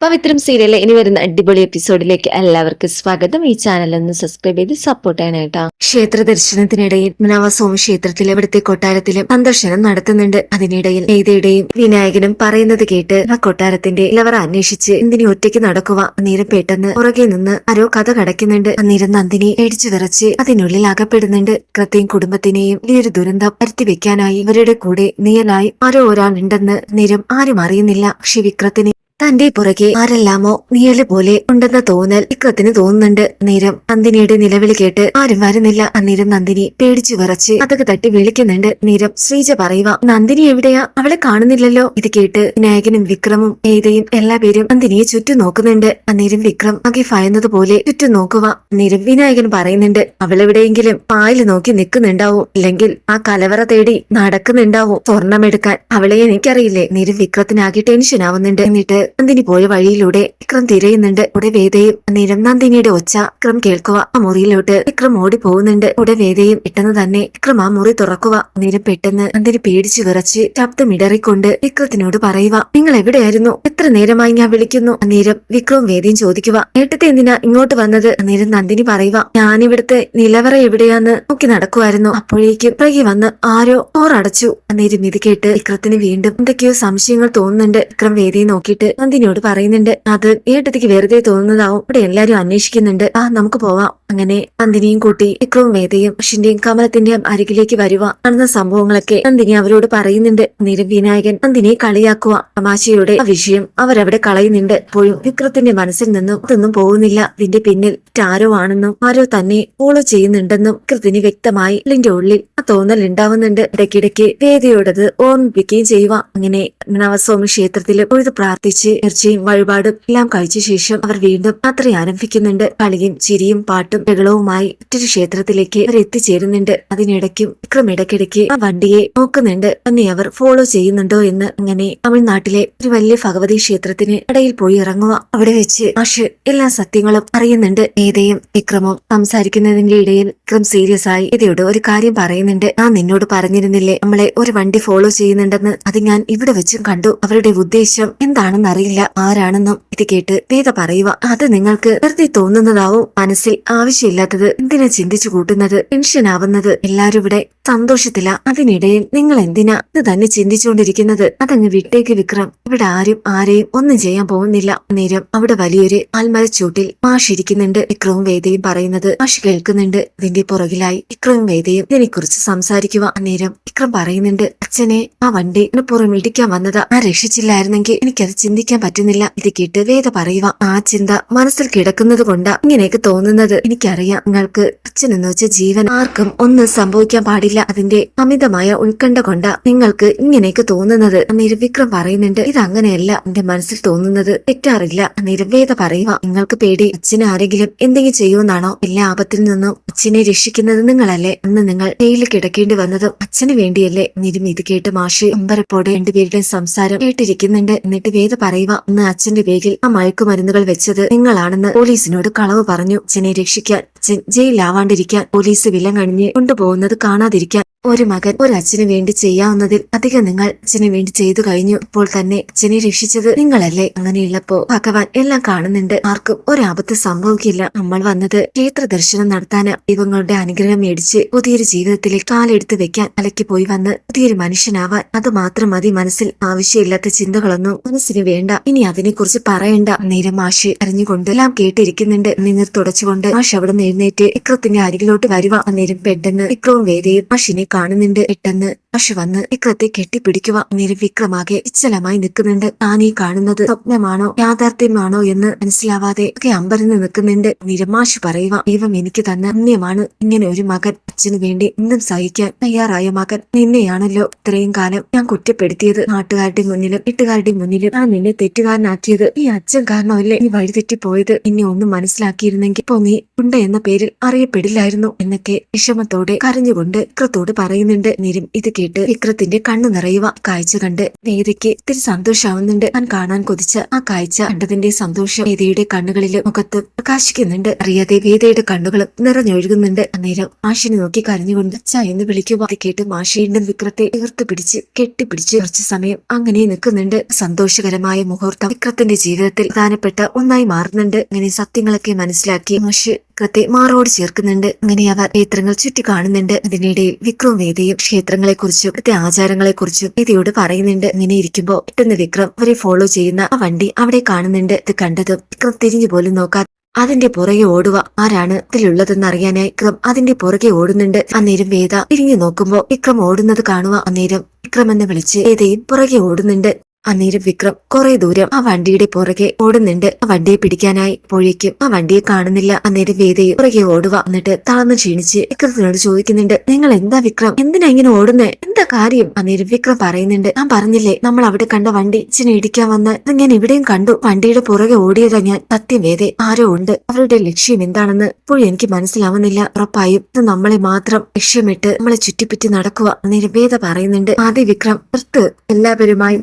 പവിത്രം സീരിയലിലെ ഇനി വരുന്ന അടിപൊളി എപ്പിസോഡിലേക്ക് എല്ലാവർക്കും സ്വാഗതം. ഈ ചാനൽ ഒന്ന് സബ്സ്ക്രൈബ് ചെയ്ത് സപ്പോർട്ട് ചെയ്യണേട്ടാ ക്ഷേത്ര ദർശനത്തിനിടയിൽ നവസോമ ക്ഷേത്രത്തിലെ ഇവിടുത്തെ കൊട്ടാരത്തിലും സന്ദർശനം നടത്തുന്നുണ്ട്. അതിനിടയിൽ ഏതയുടെയും വിനായകനും പറയുന്നത് കേട്ട് ആ കൊട്ടാരത്തിന്റെ ഇലവർ അന്വേഷിച്ച് എന്തിനി ഒറ്റയ്ക്ക് നടക്കുക അന്നേരം പെട്ടെന്ന് പുറകെ നിന്ന് ആരോ കഥ കടക്കുന്നുണ്ട്. അന്നേരം നന്ദിനി പേടിച്ചു വിറച്ച് അതിനുള്ളിൽ അകപ്പെടുന്നുണ്ട്. കൃത്യം കുടുംബത്തിനെയും വലിയൊരു ദുരന്തം വരുത്തി വെക്കാനായി ഇവരുടെ കൂടെ നീയലായി ആരോ ഒരാളുണ്ടെന്ന് നേരം ആരും അറിയുന്നില്ല. പക്ഷെ വിക്രത്തിന് തന്റെ പുറകെ ആരെല്ലാമോ നിഴൽ പോലെ ഉണ്ടെന്ന തോന്നൽ ഇക്രത്തിന് തോന്നുന്നുണ്ട്. നേരം നന്ദിനിയുടെ നിലവിളി കേട്ട് ആരും വരുന്നില്ല. അന്നേരം നന്ദിനി പേടിച്ചു വിറച്ച് അതൊക്കെ തട്ടി വിളിക്കുന്നുണ്ട്. നേരം ശ്രീജ പറയുക നന്ദിനി എവിടെയാ? അവളെ കാണുന്നില്ലല്ലോ. ഇത് കേട്ട് വിനായകനും വിക്രമും ഏതയും എല്ലാ പേരും നന്ദിനിയെ ചുറ്റും നോക്കുന്നുണ്ട്. അന്നേരം വിക്രം ആകെ ഭയന്നത് പോലെ ചുറ്റും നോക്കുക അന്നേരം വിനായകൻ പറയുന്നുണ്ട് അവളെവിടെയെങ്കിലും പായൽ നോക്കി നിൽക്കുന്നുണ്ടാവും? ഇല്ലെങ്കിൽ ആ കലവറ തേടി നടക്കുന്നുണ്ടാവും? സ്വർണമെടുക്കാൻ അവളെ എനിക്കറിയില്ലേ. നേരം വിക്രത്തിനാകെ ടെൻഷൻ ആവുന്നുണ്ട്. എന്നിട്ട് നന്ദിനി പോയ വഴിയിലൂടെ വിക്രം തിരയുന്നുണ്ട്. ഇവിടെ വേദയും അന്നേരം നന്ദിനിയുടെ ഒച്ച വിക്രം കേൾക്കുക. ആ മുറിയിലോട്ട് വിക്രം ഓടി പോകുന്നുണ്ട്. ഇവിടെ വേദയും പെട്ടെന്ന് തന്നെ വിക്രം ആ മുറി തുറക്കുക. അന്നേരം പെട്ടെന്ന് നന്ദിനി പേടിച്ചു വിറച്ച് ശബ്ദം ഇടറിക്കൊണ്ട് വിക്രത്തിനോട് പറയുക നിങ്ങൾ എവിടെയായിരുന്നു? എത്ര നേരമായി ഞാൻ വിളിക്കുന്നു? അന്നേരം വിക്രവും വേദയും ചോദിക്കുക ഏട്ടത്തെ എന്തിനാ ഇങ്ങോട്ട് വന്നത്? അന്നേരം നന്ദിനി പറയുക ഞാനിവിടുത്തെ നിലവറ എവിടെയാന്ന് നോക്കി നടക്കുമായിരുന്നു അപ്പോഴേക്കും പിറകെ വന്ന് ആരോ ഓറടച്ചു അന്നേരം ഇത് കേട്ട് വിക്രത്തിന് വീണ്ടും എന്തൊക്കെയോ സംശയങ്ങൾ തോന്നുന്നുണ്ട്. വിക്രം വേദിയെ നോക്കിയിട്ട് നന്ദിനിയോട് പറയുന്നുണ്ട്. അത് ഏട്ടത്തിക്ക് വെറുതെ തോന്നുന്നതാവും. ഇവിടെ എല്ലാരും അന്വേഷിക്കുന്നുണ്ട്. ആ നമുക്ക് പോവാം. അങ്ങനെ നന്ദിനിയും കൂട്ടി വിക്രവും വേദയും അഷിന്റെയും കമലത്തിന്റെയും അരികിലേക്ക് വരുക. നടന്ന സംഭവങ്ങളൊക്കെ നന്ദിനി അവരോട് പറയുന്നുണ്ട്. അന്നേരം വിനായകൻ നന്ദിനിയെ കളിയാക്കുക. തമാശയുടെ ആ വിഷയം അവരവിടെ കളയുന്നുണ്ട്. അപ്പോഴും വിക്രത്തിന്റെ മനസ്സിൽ നിന്നും ഇതൊന്നും പോകുന്നില്ല. ഇതിന്റെ പിന്നിൽ ആരോ ആണെന്നും ആരോ തന്നെ ഫോളോ ചെയ്യുന്നുണ്ടെന്നും വിക്രത്തിന് വ്യക്തമായി ലിന്റെ ഉള്ളിൽ ആ തോന്നൽ ഉണ്ടാവുന്നുണ്ട്. ഇടയ്ക്കിടയ്ക്ക് വേദയോടത് ഓർമ്മിപ്പിക്കുകയും ചെയ്യുക. അങ്ങനെ നവസ്വാമി ക്ഷേത്രത്തിൽ പൊഴുത് പ്രാർത്ഥിച്ച് ഇറച്ചിയും വഴിപാടും എല്ലാം കഴിച്ച ശേഷം അവർ വീണ്ടും യാത്ര ആരംഭിക്കുന്നുണ്ട്. കളിയും ചിരിയും പാട്ടും ബഹളവുമായി മറ്റൊരു ക്ഷേത്രത്തിലേക്ക് അവർ എത്തിച്ചേരുന്നുണ്ട്. അതിനിടയ്ക്കും വിക്രം ഇടയ്ക്കിടയ്ക്ക് ആ വണ്ടിയെ നോക്കുന്നുണ്ട്. തന്നെ അവർ ഫോളോ ചെയ്യുന്നുണ്ടോ എന്ന് അങ്ങനെ തമിഴ്നാട്ടിലെ ഒരു വലിയ ഭഗവതി ക്ഷേത്രത്തിന് ഇടയിൽ പോയി ഇറങ്ങുക. അവിടെ വെച്ച് മാഷ് എല്ലാ സത്യങ്ങളും അറിയുന്നുണ്ട്. ഏതയും വിക്രമും സംസാരിക്കുന്നതിന്റെ ഇടയിൽ വിക്രം സീരിയസ് ആയി ഇതയോട് ഒരു കാര്യം പറയുന്നുണ്ട്. ഞാൻ നിന്നോട് പറഞ്ഞിരുന്നില്ലേ നമ്മളെ ഒരു വണ്ടി ഫോളോ ചെയ്യുന്നുണ്ടെന്ന്? അത് ഞാൻ ഇവിടെ വെച്ചും കണ്ടു. അവരുടെ ഉദ്ദേശം എന്താണെന്ന് അറിയില്ല. ആരാണെന്നും ഇത് കേട്ട് വേദ പറയുക അത് നിങ്ങൾക്ക് വെറുതെ തോന്നുന്നതാവും. മനസ്സിൽ ആവശ്യമില്ലാത്തത് എന്തിനാ ചിന്തിച്ചു കൂട്ടുന്നത്? ടെൻഷൻ ആവുന്നത് എല്ലാരും ഇവിടെ സന്തോഷത്തില. അതിനിടയിൽ നിങ്ങൾ എന്തിനാ ഇത് തന്നെ ചിന്തിച്ചുകൊണ്ടിരിക്കുന്നത്? അതങ്ങ് വിട്ടേക്ക് വിക്രം. ഇവിടെ ആരും ആരെയും ഒന്നും ചെയ്യാൻ പോകുന്നില്ല. നേരം അവിടെ വലിയൊരു ആൽമരച്ചൂട്ടിൽ മാഷിരിക്കുന്നുണ്ട് വിക്രവും വേദയും പറയുന്നത് മാഷ് കേൾക്കുന്നുണ്ട്. ഇതിന്റെ പുറകിലായി വിക്രവും വേദയും ഇതിനെക്കുറിച്ച് സംസാരിക്കുക. അന്നേരം വിക്രം പറയുന്നുണ്ട് അച്ഛനെ ആ വണ്ടി പുറം ഇടിക്കാൻ വന്നതാ. ആ രക്ഷിച്ചില്ലായിരുന്നെങ്കിൽ എനിക്കത് ചിന്തിക്കാൻ പറ്റുന്നില്ല. ഇത് വേദ പറയുക ആ ചിന്ത മനസ്സിൽ കിടക്കുന്നത് കൊണ്ടാ ഇങ്ങനെയൊക്കെ തോന്നുന്നത്. എനിക്കറിയാം നിങ്ങൾക്ക് അച്ഛൻ എന്ന് വെച്ച ജീവൻ ആർക്കും ഒന്നും സംഭവിക്കാൻ പാടില്ല. അതിന്റെ അമിതമായ ഉത്കണ്ഠ കൊണ്ടാ നിങ്ങൾക്ക് ഇങ്ങനെയൊക്കെ തോന്നുന്നത്. അന്നേരം വിക്രം പറയുന്നുണ്ട് ഇത് അങ്ങനെയല്ല എന്റെ മനസ്സിൽ തോന്നുന്നത്. തെറ്റാറില്ല. അന്നേരം വേദ പറയുക നിങ്ങൾക്ക് പേടി. അച്ഛന് ആരെങ്കിലും എന്തെങ്കിലും ചെയ്യുമെന്നാണോ? എല്ലാ ആപത്തിൽ നിന്നും അച്ഛനെ രക്ഷിക്കുന്നത് നിങ്ങളല്ലേ? അന്ന് നിങ്ങൾ ജയിലിൽ കിടക്കേണ്ടി വന്നതും അച്ഛന് വേണ്ടിയല്ലേ? നിരും ഇത് കേട്ട് മാഷി അമ്പരപ്പോടെ രണ്ടുപേരുടെയും സംസാരം കേട്ടിരിക്കുന്നുണ്ട്. എന്നിട്ട് വേദ പറയുക അന്ന് അച്ഛന്റെ പേരിൽ ആ മയക്കുമരുന്നുകൾ വെച്ചത് നിങ്ങളാണെന്ന് പോലീസിനോട് കളവ് പറഞ്ഞു. അച്ഛനെ രക്ഷിക്കാൻ അച്ഛൻ ജയിലാവാണ്ടിരിക്കാൻ പോലീസ് വില കഴിഞ്ഞ് കൊണ്ടുപോകുന്നത് കാണാതിരിക്കാൻ ഒരു മകൻ ഒരു അച്ഛന് വേണ്ടി ചെയ്യാവുന്നതിൽ അധികം നിങ്ങൾ അച്ഛന് വേണ്ടി ചെയ്തു കഴിഞ്ഞു. ഇപ്പോൾ തന്നെ അച്ഛനെ രക്ഷിച്ചത് നിങ്ങളല്ലേ. അങ്ങനെയുള്ളപ്പോ ഭഗവാൻ എല്ലാം കാണുന്നുണ്ട്. ആർക്കും ഒരാപത്ത് സംഭവിക്കില്ല. നമ്മൾ വന്നത് ക്ഷേത്ര ദർശനം നടത്താൻ ദൈവങ്ങളുടെ അനുഗ്രഹം മേടിച്ച് പുതിയൊരു ജീവിതത്തിൽ കാലെടുത്ത് വെക്കാൻ അലക്കി പോയി വന്ന് പുതിയൊരു മനുഷ്യനാവാൻ അത് മാത്രം മതി. മനസ്സിൽ ആവശ്യമില്ലാത്ത ചിന്തകളൊന്നും മനസ്സിന് വേണ്ട. ഇനി അതിനെക്കുറിച്ച് പറയണ്ട. നേരം മാഷ് അറിഞ്ഞുകൊണ്ട് എല്ലാം കേട്ടിരിക്കുന്നുണ്ട്. നിന്നിർ തുടച്ചുകൊണ്ട് മാഷ് അവിടെ നിന്ന് എഴുന്നേറ്റ് വിക്രത്തിന്റെ അരികിലോട്ട് വരുവാ. അന്നേരം പെട്ടെന്ന് വിക്രവും വേദയും മാഷിനെ കാണുന്നുണ്ട് പെട്ടെന്ന്. മാഷ് വന്ന് വിക്രത്തെ കെട്ടിപ്പിടിക്കുക അന്നേരം വിക്രമാകെ ഇച്ചലമായി നിൽക്കുന്നുണ്ട്. ഈ കാണുന്നത് സ്വപ്നമാണോ യാഥാർത്ഥ്യമാണോ എന്ന് മനസ്സിലാവാതെ ഒക്കെ അമ്പരന്ന് നിൽക്കുന്നുണ്ട്. നിരമാഷ് പറയുക ദൈവം എനിക്ക് തന്ന അന്യമാണ് ഇങ്ങനെ ഒരു മകൻ അച്ഛനു വേണ്ടി ഇന്നും സഹിക്കാൻ തയ്യാറായ മകൻ നിന്നെയാണല്ലോ ഇത്രയും കാലം ഞാൻ കുറ്റപ്പെടുത്തിയത്. നാട്ടുകാരുടെ മുന്നിലും വീട്ടുകാരുടെ മുന്നിലും ഞാൻ നിന്നെ തെറ്റുകാരനാക്കിയത്. ഈ അച്ഛൻ കാരണമല്ലേ നീ വഴിതെറ്റിപ്പോയത് എന്നെ ഒന്നും മനസ്സിലാക്കിയിരുന്നെങ്കിൽ ഇപ്പോ നീ ഉണ്ട എന്ന പേരിൽ അറിയപ്പെടില്ലായിരുന്നു എന്നൊക്കെ വിഷമത്തോടെ കരഞ്ഞുകൊണ്ട് ഇക്രത്തോട് പറയുന്നുണ്ട്. നിരും ഇത് കേട്ട് കേട്ട് വിക്രത്തിന്റെ കണ്ണു നിറയുക കാഴ്ച കണ്ട് നേതയ്ക്ക് ഇത്തിരി സന്തോഷാവുന്നുണ്ട്. താൻ കാണാൻ കൊതിച്ച ആ കാഴ്ച കണ്ടതിന്റെ സന്തോഷം വേദയുടെ കണ്ണുകളിൽ മുഖത്ത് പ്രകാശിക്കുന്നുണ്ട്. അറിയാതെ വേദയുടെ കണ്ണുകൾ നിറഞ്ഞൊഴുകുന്നുണ്ട്. അന്നേരം മാഷിനെ നോക്കി കരഞ്ഞുകൊണ്ട് അച്ഛ എന്ന് വിളിക്കുക. അത് കേട്ട് മാഷി വിക്രത്തെ തീർത്ത് പിടിച്ച് കെട്ടിപ്പിടിച്ച് കുറച്ചു സമയം അങ്ങനെ നിൽക്കുന്നുണ്ട്. സന്തോഷകരമായ മുഹൂർത്തം വിക്രത്തിന്റെ ജീവിതത്തിൽ പ്രധാനപ്പെട്ട ഒന്നായി മാറുന്നുണ്ട്. അങ്ങനെ സത്യങ്ങളൊക്കെ മനസ്സിലാക്കി മാഷ് വിക്രത്തെ മാറോട് ചേർക്കുന്നുണ്ട്. അങ്ങനെ അവർ ക്ഷേത്രങ്ങൾ ചുറ്റി കാണുന്നുണ്ട്. അതിനിടയിൽ വിക്രം വേദയും ക്ഷേത്രങ്ങളെ കുറിച്ചും ഇവിടുത്തെ ആചാരങ്ങളെ കുറിച്ചും വേദയോട് പറയുന്നുണ്ട്. ഇങ്ങനെ ഇരിക്കുമ്പോ പെട്ടെന്ന് വിക്രം അവരെ ഫോളോ ചെയ്യുന്ന ആ വണ്ടി അവിടെ കാണുന്നുണ്ട്. ഇത് കണ്ടതും വിക്രം തിരിഞ്ഞു പോലും നോക്കാതെ അതിന്റെ പുറകെ ഓടുക. ആരാണ് ഇതിലുള്ളതെന്ന് അറിയാനായി വിക്രം അതിന്റെ പുറകെ ഓടുന്നുണ്ട്. അന്നേരം വേദ തിരിഞ്ഞു നോക്കുമ്പോ വിക്രം ഓടുന്നത് കാണുക. അന്നേരം വിക്രം എന്ന് വിളിച്ച് വേദയും പുറകെ ഓടുന്നുണ്ട്. അന്നേരം വിക്രം കുറെ ദൂരം ആ വണ്ടിയുടെ പുറകെ ഓടുന്നുണ്ട്. ആ വണ്ടിയെ പിടിക്കാനായി പോഴേക്കും ആ വണ്ടിയെ കാണുന്നില്ല. അന്നേരം വേദയെ പുറകെ ഓടുക. എന്നിട്ട് താഴ്ന്നു ക്ഷീണിച്ച് വിക്രത്തിനോട് ചോദിക്കുന്നുണ്ട് നിങ്ങൾ എന്താ വിക്രം? എന്തിനാ ഇങ്ങനെ ഓടുന്നേ? എന്താ കാര്യം? അന്നേരം വിക്രം പറയുന്നുണ്ട് ഞാൻ പറഞ്ഞില്ലേ നമ്മൾ അവിടെ കണ്ട വണ്ടി അച്ഛനെ ഇടിക്കാൻ വന്ന് അത് ഞാൻ ഇവിടെയും കണ്ടു. വണ്ടിയുടെ പുറകെ ഓടിയതാ ഞാൻ. സത്യം വേദേ ആരോ ഉണ്ട്. അവരുടെ ലക്ഷ്യം എന്താണെന്ന് ഇപ്പോഴും എനിക്ക് മനസ്സിലാവുന്നില്ല. ഉറപ്പായും ഇത് നമ്മളെ മാത്രം ലക്ഷ്യമിട്ട് നമ്മളെ ചുറ്റിപ്പറ്റി നടക്കുക. അന്നേരം വേദ പറയുന്നുണ്ട് ആദ്യ വിക്രം നിർത്ത്. എല്ലാവരുമായും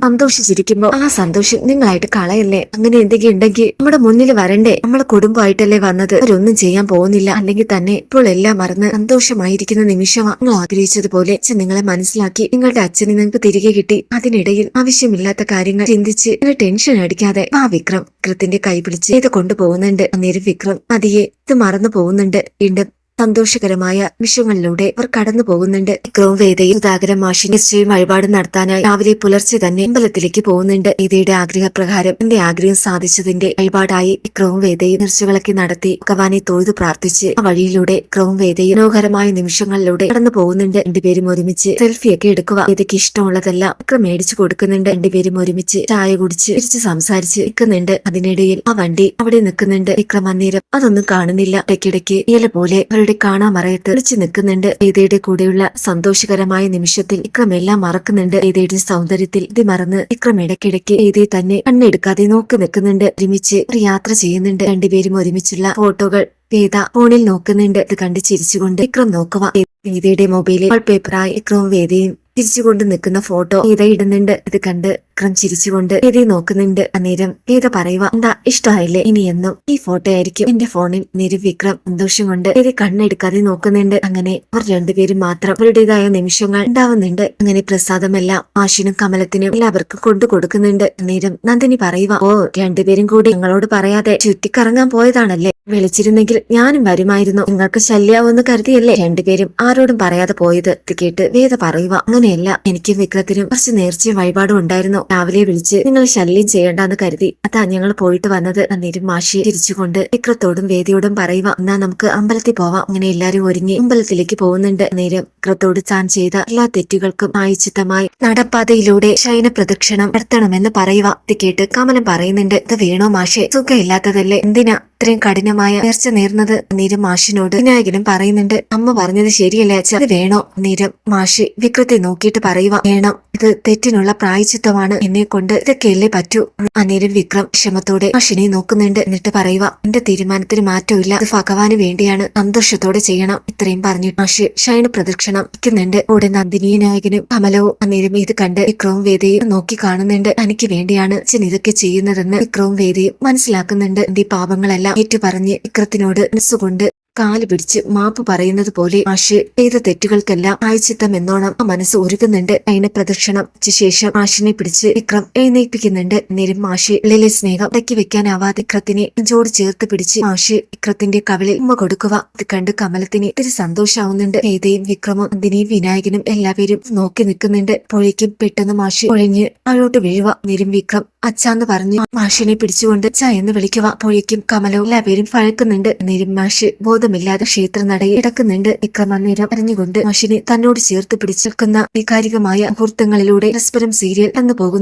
സന്തോഷിച്ചിരിക്കുമ്പോ ആ സന്തോഷം നിങ്ങളായിട്ട് കളയല്ലേ? അങ്ങനെ എന്തെങ്കിലും ഉണ്ടെങ്കിൽ നമ്മുടെ മുന്നിൽ വരണ്ടേ? നമ്മളെ കുടുംബമായിട്ടല്ലേ വന്നത്? അവരൊന്നും ചെയ്യാൻ പോകുന്നില്ല. അല്ലെങ്കിൽ തന്നെ ഇപ്പോൾ എല്ലാം മറന്ന് സന്തോഷമായിരിക്കുന്ന നിമിഷമാണ് നിങ്ങൾ ആഗ്രഹിച്ചതുപോലെ അച്ഛൻ നിങ്ങളെ മനസ്സിലാക്കി നിങ്ങളുടെ അച്ഛനെ നിങ്ങൾക്ക് തിരികെ കിട്ടി. അതിനിടയിൽ ആവശ്യമില്ലാത്ത കാര്യങ്ങൾ ചിന്തിച്ച് നിങ്ങൾ ടെൻഷൻ അടിക്കാതെ ആ വിക്രം വിക്രത്തിന്റെ കൈ പിടിച്ച് ഇത് കൊണ്ടുപോകുന്നുണ്ട്. അന്നേരം വിക്രം അതിയെ ഇത് മറന്നു പോകുന്നുണ്ട്. വീണ്ടും സന്തോഷകരമായ നിമിഷങ്ങളിലൂടെ അവർ കടന്നു പോകുന്നുണ്ട് വിക്രവും വേദയും സുധാകരൻ മാഷിന്റെ നിശ്ചയം വഴിപാട് നടത്താനായി രാവിലെ പുലർച്ചെ തന്നെ അമ്പലത്തിലേക്ക് പോകുന്നുണ്ട്. വേദയുടെ ആഗ്രഹപ്രകാരം എന്റെ ആഗ്രഹം സാധിച്ചതിന്റെ വഴിപാടായി വിക്രവും വേദയും നിർച്ചവിളക്കി നടത്തി ഭഗവാനെ തൊഴുതു പ്രാർത്ഥിച്ച് ആ വഴിയിലൂടെ വിക്രവും വേദയും മനോഹരമായ നിമിഷങ്ങളിലൂടെ കടന്നു പോകുന്നുണ്ട് രണ്ടുപേരും ഒരുമിച്ച് സെൽഫിയൊക്കെ എടുക്കുക വേദയ്ക്ക് ഇഷ്ടമുള്ളതെല്ലാം വിക്രം മേടിച്ചു കൊടുക്കുന്നുണ്ട്. രണ്ടുപേരും ഒരുമിച്ച് ചായ കുടിച്ച് തിരിച്ച് സംസാരിച്ച് നിൽക്കുന്നുണ്ട്. അതിനിടയിൽ ആ വണ്ടി അവിടെ നിൽക്കുന്നുണ്ട്. വിക്രം അന്നേരം അതൊന്നും കാണുന്നില്ല. ഇടയ്ക്കിടയ്ക്ക് ഇല പോലെ അവരുടെ കാണാമറയത്ത് വിളിച്ചു നിൽക്കുന്നുണ്ട്. വേദയുടെ കൂടെയുള്ള സന്തോഷകരമായ നിമിഷത്തിൽ ഇക്രമെല്ലാം മറക്കുന്നുണ്ട്. വേദയുടെ സൗന്ദര്യത്തിൽ ഇത് മറന്ന് വിക്രം ഇടയ്ക്കിടയ്ക്ക് വേദയെ തന്നെ കണ്ണെടുക്കാതെ നോക്കി നിൽക്കുന്നുണ്ട്. ഒരുമിച്ച് ഒരു യാത്ര ചെയ്യുന്നുണ്ട്. രണ്ടുപേരും ഒരുമിച്ചുള്ള ഫോട്ടോകൾ വേദ ഫോണിൽ നോക്കുന്നുണ്ട്. ഇത് കണ്ട് ചിരിച്ചുകൊണ്ട് വിക്രം നോക്കുക. വേദയുടെ മൊബൈലിൽ പേപ്പറായി വിക്രവും വേദയും തിരിച്ചുകൊണ്ട് നിൽക്കുന്ന ഫോട്ടോ വേദ ഇടുന്നുണ്ട്. ഇത് കണ്ട് വിക്രം ചിരിച്ചുകൊണ്ട് വേദയെ നോക്കുന്നുണ്ട്. അന്നേരം വേദ പറയുക എന്താ ഇഷ്ടമായില്ലേ ഇനി എന്നും ഈ ഫോട്ടോ ആയിരിക്കും. എന്റെ ഫോണിൽ നേരെ വിക്രം സന്തോഷം കൊണ്ട് വേദ കണ്ണെടുക്കാതെ നോക്കുന്നുണ്ട്. അങ്ങനെ അവർ രണ്ടുപേരും മാത്രം അവരുടേതായ നിമിഷങ്ങൾ ഉണ്ടാവുന്നുണ്ട്. അങ്ങനെ പ്രസാദമെല്ലാം ആഷിനും കമലത്തിനും എല്ലാവർക്കും കൊണ്ടു കൊടുക്കുന്നുണ്ട്. അന്നേരം നന്ദിനി പറയുക ഓ രണ്ടുപേരും കൂടി ഞങ്ങളോട് പറയാതെ ചുറ്റിക്കറങ്ങാൻ പോയതാണല്ലേ? വിളിച്ചിരുന്നെങ്കിൽ ഞാനും വരുമായിരുന്നു. നിങ്ങൾക്ക് ശല്യാവെന്ന് കരുതിയല്ലേ? രണ്ടുപേരും ആരോടും പറയാതെ പോയത് ഇത് കേട്ട് വേദ പറയുക അങ്ങനെയല്ല. എനിക്കും വിക്രത്തിനും കുറച്ച് നേർച്ചയും വഴിപാടും ഉണ്ടായിരുന്നു. രാവിലെ വിളിച്ച് നിങ്ങൾ ശല്യം ചെയ്യണ്ടെന്ന് കരുതി അതാ ഞങ്ങൾ പോയിട്ട് വന്നത് അന്നേരം മാഷി തിരിച്ചുകൊണ്ട് വിക്രത്തോടും വേദിയോടും പറയുക എന്നാ നമുക്ക് അമ്പലത്തിൽ പോവാം. അങ്ങനെ എല്ലാരും ഒരുങ്ങി അമ്പലത്തിലേക്ക് പോകുന്നുണ്ട് നേരം വിക്രത്തോട് താൻ ചെയ്ത എല്ലാ തെറ്റുകൾക്കും ആയിച്ചിത്തമായി നടപ്പാതയിലൂടെ ശയന പ്രദക്ഷിണം നടത്തണമെന്ന് പറയുക. ഇത് കേട്ട് കമലം പറയുന്നുണ്ട് ഇത് വേണോ മാഷെ? സുഖമില്ലാത്തതല്ലേ? എന്തിനാ? ഇത്രയും കഠിനമായ നേർച്ച നേർന്നത് നീരം മാഷിനോട് വിനായകനും പറയുന്നുണ്ട്. അമ്മ പറഞ്ഞത് ശരിയല്ലേ അത് വേണോ? നീരം മാഷി വിക്രത്തെ നോക്കിയിട്ട് പറയുക വേണം. ഇത് തെറ്റിനുള്ള പ്രായച്ചിത്തമാണ് എന്നെ കൊണ്ട്. ഇതൊക്കെയല്ലേ പറ്റൂ? അന്നേരം വിക്രം ക്ഷമത്തോടെ മാഷിനെ നോക്കുന്നുണ്ട്. എന്നിട്ട് പറയുക എന്റെ തീരുമാനത്തിന് മാറ്റമില്ല അത് ഭഗവാന് വേണ്ടിയാണ്. സന്തോഷത്തോടെ ചെയ്യണം. ഇത്രയും പറഞ്ഞു മാഷി ഷൈന പ്രദക്ഷിണം വയ്ക്കുന്നുണ്ട്. കൂടെ നന്ദിനി നായകനും കമലവും അന്നേരം ഇത് കണ്ട് വിക്രവും വേദയും നോക്കി കാണുന്നുണ്ട്. തനിക്ക് വേണ്ടിയാണ് അച്ഛൻ ഇതൊക്കെ ചെയ്യുന്നതെന്ന് വിക്രവും വേദയും മനസ്സിലാക്കുന്നുണ്ട്. എന്റെ പാപങ്ങളെല്ലാം ഏറ്റുപറഞ്ഞ് വിക്രത്തിനോട് മനസ്സുകൊണ്ട് കാൽ പിടിച്ച് മാപ്പ് പറയുന്നത് പോലെ ആഷ് ചെയ്ത തെറ്റുകൾക്കെല്ലാം ആഴ്ചിത്തം എന്നോണം ആ മനസ്സ് ഒരുക്കുന്നുണ്ട്. അതിനെ പ്രദക്ഷിണം ശേഷം ആഷിനെ പിടിച്ച് വിക്രം എഴുന്നേൽപ്പിക്കുന്നുണ്ട്. നേരം ആഷ് ഉള്ളിലെ സ്നേഹം ഇടയ്ക്ക് വെക്കാനാവാതെ വിക്രത്തിനെ നെഞ്ചോട് ചേർത്ത് പിടിച്ച് ആഷ് വിക്രത്തിന്റെ കവിളിൽ ഉമ്മ കൊടുക്കുക. ഇത് കണ്ട് കമലത്തിന് ഇത്തിരി സന്തോഷാവുന്നുണ്ട്. ഏതയും വിക്രമും അതിനെയും വിനായകനും എല്ലാവരും നോക്കി നിൽക്കുന്നുണ്ട്. പുഴയ്ക്കും പെട്ടെന്ന് മാഷി ഒഴിഞ്ഞ് അഴോട്ട് വീഴുക. നേരം വിക്രം അച്ഛാന്ന് പറഞ്ഞു മാഷിനെ പിടിച്ചുകൊണ്ട് ച എന്ന് വിളിക്കുക. പുഴയ്ക്കും കമലവും എല്ലാവരും പഴക്കുന്നുണ്ട്. നേരം മാഷ് ബോധമില്ലാതെ ക്ഷേത്രനടയിൽ കിടക്കുന്നുണ്ട്. വിക്രം അന്നേരം അറിഞ്ഞുകൊണ്ട് മഷിനെ തന്നോട് ചേർത്ത് പിടിച്ചിരിക്കുന്ന വൈകാരികമായ മുഹൂർത്തങ്ങളിലൂടെ പരസ്പരം സീരിയൽ എന്ന് പോകുന്നു